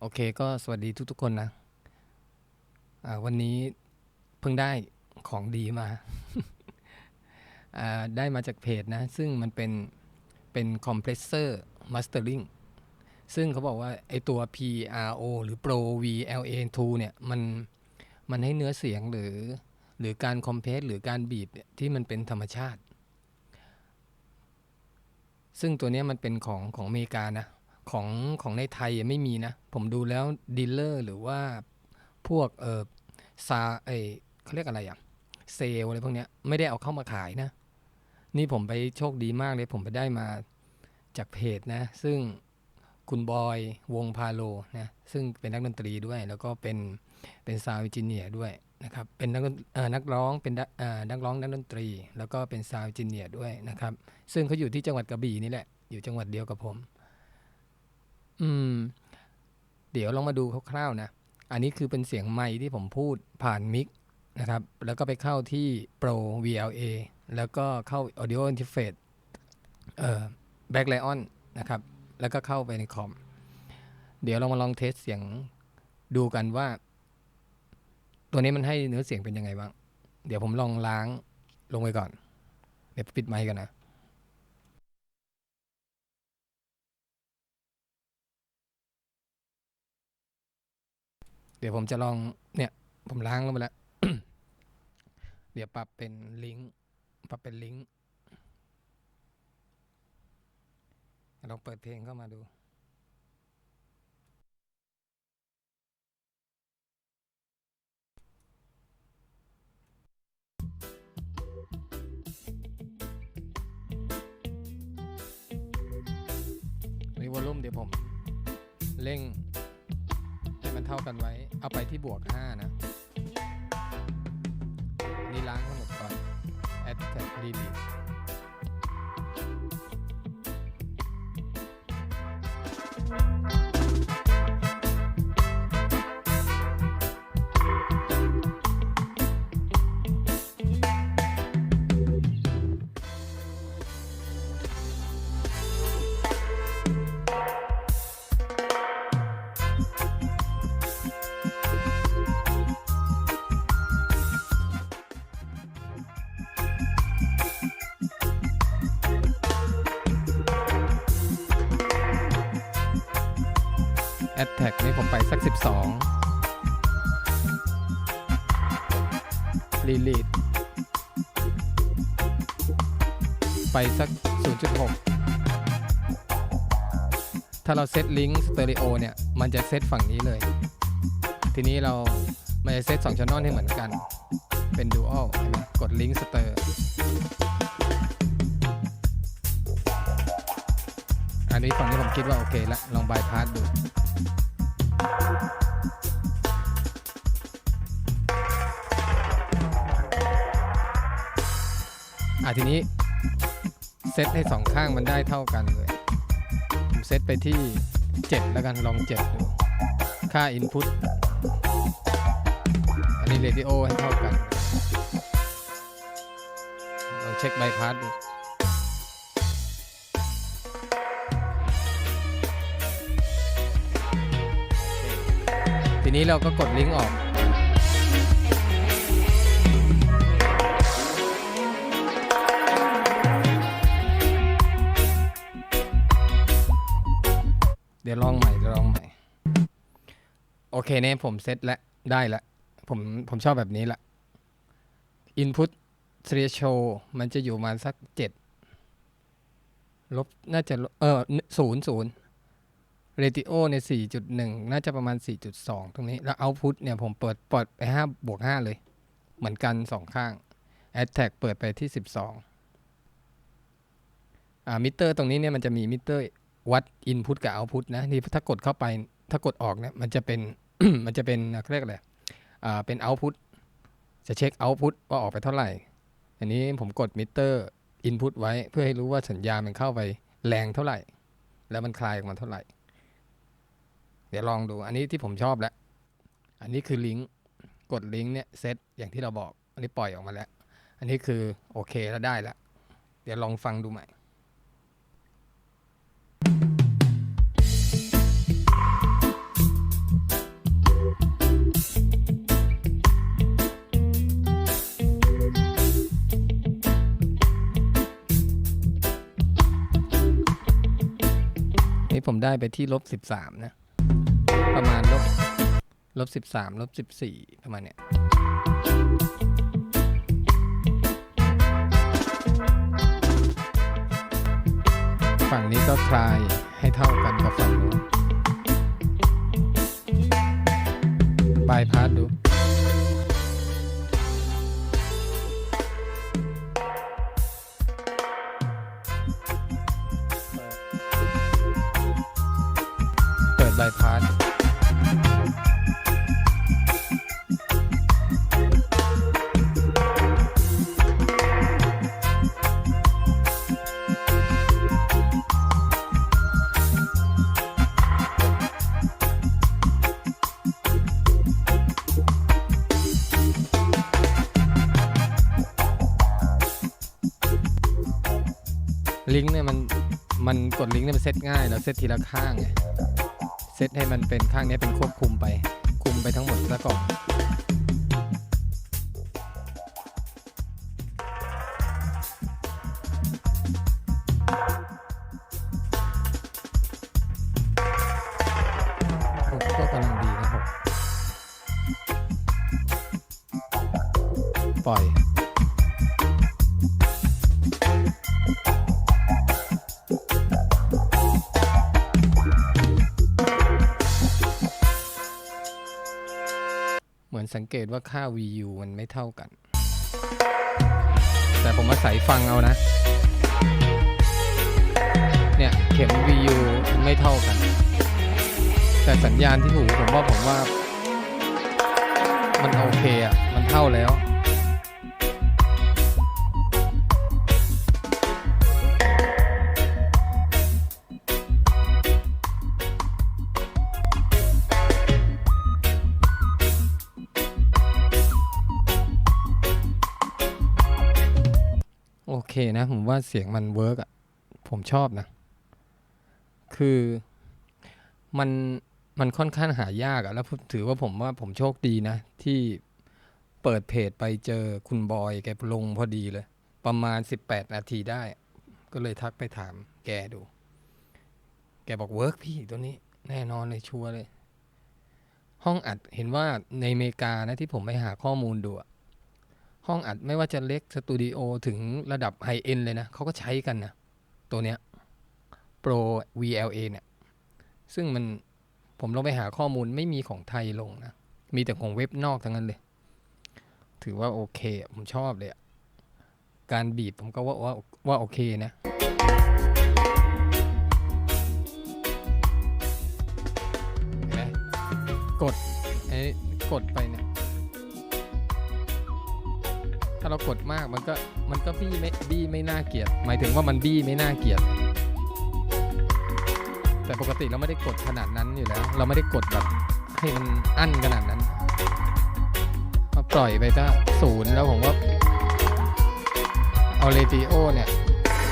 โอเคก็สวัสดีทุกๆคนนะวันนี้เพิ่งได้ของดีมาาได้มาจากเพจนะ ซึ่งมันเป็นเป็นคอมเพรสเซอร์มาสเตอร์ลิงซึ่งเขาบอกว่าไอตัว PRO หรือ Pro VLA2 เนี่ยมันมันให้เนื้อเสียงหรือหรือการคอมเพรสหรือการบีบที่มันเป็นธรรมชาติ ซึ่งตัวนี้มันเป็นของของอเมริกานะ ของของในไทยยังไม่มีนะ ผมดูแล้วดีลเลอร์หรือว่าพวกเออซาเอเขาเรียกอะไรอะเซลอะไรพวกเนี้ยไม่ได้เอาเข้ามาขายนะ นี่ผมไปโชคดีมากเลย ผมไปได้มาจากเพจนะ ซึ่งคุณบอยวงพาโลนะซึ่งเป็นนักดนตรีด้วย แล้วก็เป็นเป็นซาวด์จิเนียด้วยนะครับเป็นนักนเอ่อนักร้องเป็นนักเอ่อนักร้องนักดนตรี แล้วก็เป็นซาวด์จิเนียด้วยนะครับ ซึ่งเขาอยู่ที่จังหวัดกระบี่นี่แหละ อยู่จังหวัดเดียวกับผม อืม เดี๋ยวลองมาดูคร่าวๆนะ อันนี้คือเป็นเสียงไมค์ที่ผมพูดผ่านมิกนะครับ แล้วก็ไปเข้าที่ Pro VLA แล้วก็เข้า Audio Interface เอ่อ Backlion นะครับ แล้วก็เข้าไปในคอม เดี๋ยวเรามาลองเทสเสียงดูกันว่า ตัวนี้มันให้เนื้อเสียงเป็นยังไงบ้าง เดี๋ยวผมลองล้างลงไปก่อน เดี๋ยวปิดไมค์กันนะ ดี๋ยวผมจะลองเนี่ย ผมล้างลงไปแล้ว เดี๋ยวปรับเป็นลิงก์ปรับเป็นลิงก์ลองเปิดเพลงเข้ามาดูนี่วอลลุ่มเดี๋ยวผม เร่ง มันเท่ากันไว้ เอาไปที่บวก 5 นะ นี่ล้างทั้งหมดก่อน add delete แอดแท็กนี่ผมไปสัก 12รีลีดไปสัก 0.6 ถ้าเราเซตลิงก์สเตอริโอเนี่ย มันจะเซตฝั่งนี้เลย ทีนี้เรา มันจะเซต2 channel ให้เหมือนกัน เป็นดูอัลกดลิงก์สเตอร์อันนี้ฝั่งนี้ผมคิดว่าโอเคละลองบายพาสดู อะทีนี้ เซตให้สองข้างมันได้เท่ากันเลยผมเซตไปที่ 7 แล้วกันลอง7ดูค่า Input อันนี้ Radio ให้เท่ากัน ลองเช็คบายพาสดู ทีนี้เราก็กดลิงก์ออก เดี๋ยวลองใหม่เดี๋ยวลองใหม่ โอเคเนี่ยผมเซตแล้วได้ล้วผมผมชอบแบบนี้ละ Input t r e s h o l d มันจะอยู่มาสักเจ็ดลบน่าจะเออศูนย์ศูนย์ เรติโอใน 4.1 น่าจะประมาณ 4.2 ตรงนี้ แล้วเอาพุ t เนี่ยผมเปิดเปิดไป5บวก 5 เลย เหมือนกัน 2 ข้าง Attack เปิดไปที่ 12อ่ามิเตอร์ตรงนี้เนี่ยมันจะมีมิเตอร์วัด Input กับ Output นะนี่ถ้ากดเข้าไปถ้ากดออกเนี่ยมันจะเป็น มันจะเป็นเรียกอะไรอ่าเป็น Output จะเช็ค Output ว่าออกไปเท่าไหร่ อันนี้ผมกดมิเตอร์ Input ไว้เพื่อให้รู้ว่าสัญญาณมันเข้าไปแรงเท่าไหร่ แล้วมันคลายออกมาเท่าไหร่ ดี๋ยวลองดูอันนี้ที่ผมชอบแล้ว อันนี้คือลิงก์กดลิงก์เนี่ยเซตอย่างที่เราบอก อันนี้ปล่อยออกมาแล้ว อันนี้คือโอเคแล้วได้แล้ว เดี๋ยวลองฟังดูใหม่ผมได้ไปที่ลบ 13 นะ ลบสิบสามลบสิบสี่ประมาณเนี้ยฝั่งนี้ก็คลายให้เท่ากันกับฝั่งนู้นบายพาสดูเปิดบายพาส ลิงก์เนี่ยมันมันกดลิงก์เนี่ยมันเซตง่ายเราเซตทีละข้างไงเซตให้มันเป็นข้างนี้เป็นควบคุมไป คุมไปทั้งหมดซะก่อนผมก็กำลังดีนะครับปล่อย สังเกตว่าค่า VU มันไม่เท่ากัน แต่ผมอาศัยฟังเอานะ เนี่ย เข็ม VU ไม่เท่ากัน แต่สัญญาณที่หูผมว่าผมว่า มันโอเคอะ มันเท่าแล้ว โอเคนะ ผมว่าเสียงมันเวิร์กอะ ผมชอบนะ คือมันมันค่อนข้างหายากอะแล้วถือว่าผมว่าผมโชคดีนะ ที่เปิดเพจไปเจอคุณบอยแกลงพอดีเลย ประมาณ 18 นาทีได้ ก็เลยทักไปถามแกดู แกบอกเวิร์กพี่ตัวนี้ แน่นอนเลยชัวร์เลย ห้องอัดเห็นว่าในอเมริกานะที่ผมไปหาข้อมูลดูอะ ห้องอัดไม่ว่าจะเล็กสตูดิโอถึงระดับไฮเอ็นเลยนะเขาก็ใช้กันนะตัวเนี้ย Pro VLA เนี่ย ซึ่งมันผมลองไปหาข้อมูลไม่มีของไทยลงนะ มีแต่ของเว็บนอกทั้งนั้นเลย ถือว่าโอเค ผมชอบเลยการบีบผมก็ว่าว่าว่าโอเคนะ กดไอ้กดไปเนี่ยาเรากดมากมันก็มันก็บี้ไม่บี้ไม่น่าเกลียด หมายถึงว่ามันบี้ไม่น่าเกลียด แต่ปกติเราไม่ได้กดขนาดนั้นอยู่แล้ว เราไม่ได้กดแบบให้มันอั้นขนาดนั้นมาปล่อยไปถ้าศูนย์แล้วผมว่าเอาเรติโอเนี่ย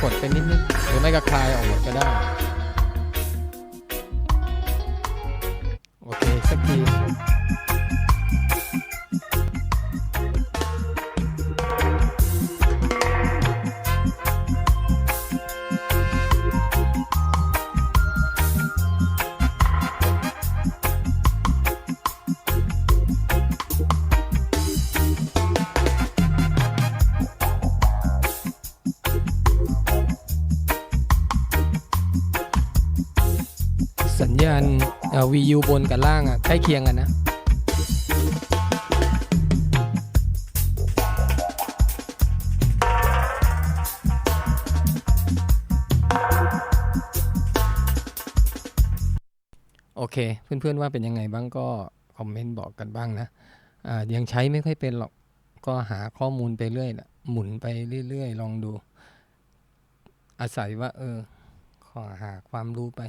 กดไปนิดๆหรือไม่ก็คลายออกหมดก็ได้ สัญญาณเอ่อ VU บนกับล่างอะใกล้เคียงกันนะโอเค เพื่อนๆว่าเป็นยังไงบ้างก็คอมเมนต์บอกกันบ้างนะอ่ายังใช้ไม่ค่อยเป็นหรอกก็หาข้อมูลไปเรื่อยนะหมุนไปเรื่อยๆ ลองดู อาศัยว่า เออ อหาความรู้ไป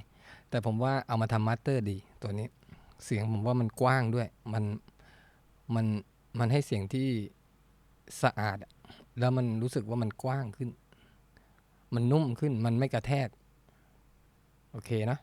แต่ผมว่าเอามาทำมาสเตอร์ดีตัวนี้ เสียงผมว่ามันกว้างด้วย มันมันมันให้เสียงที่สะอาด แล้วมันรู้สึกว่ามันกว้างขึ้น มันนุ่มขึ้น มันไม่กระแทก โอเคนะ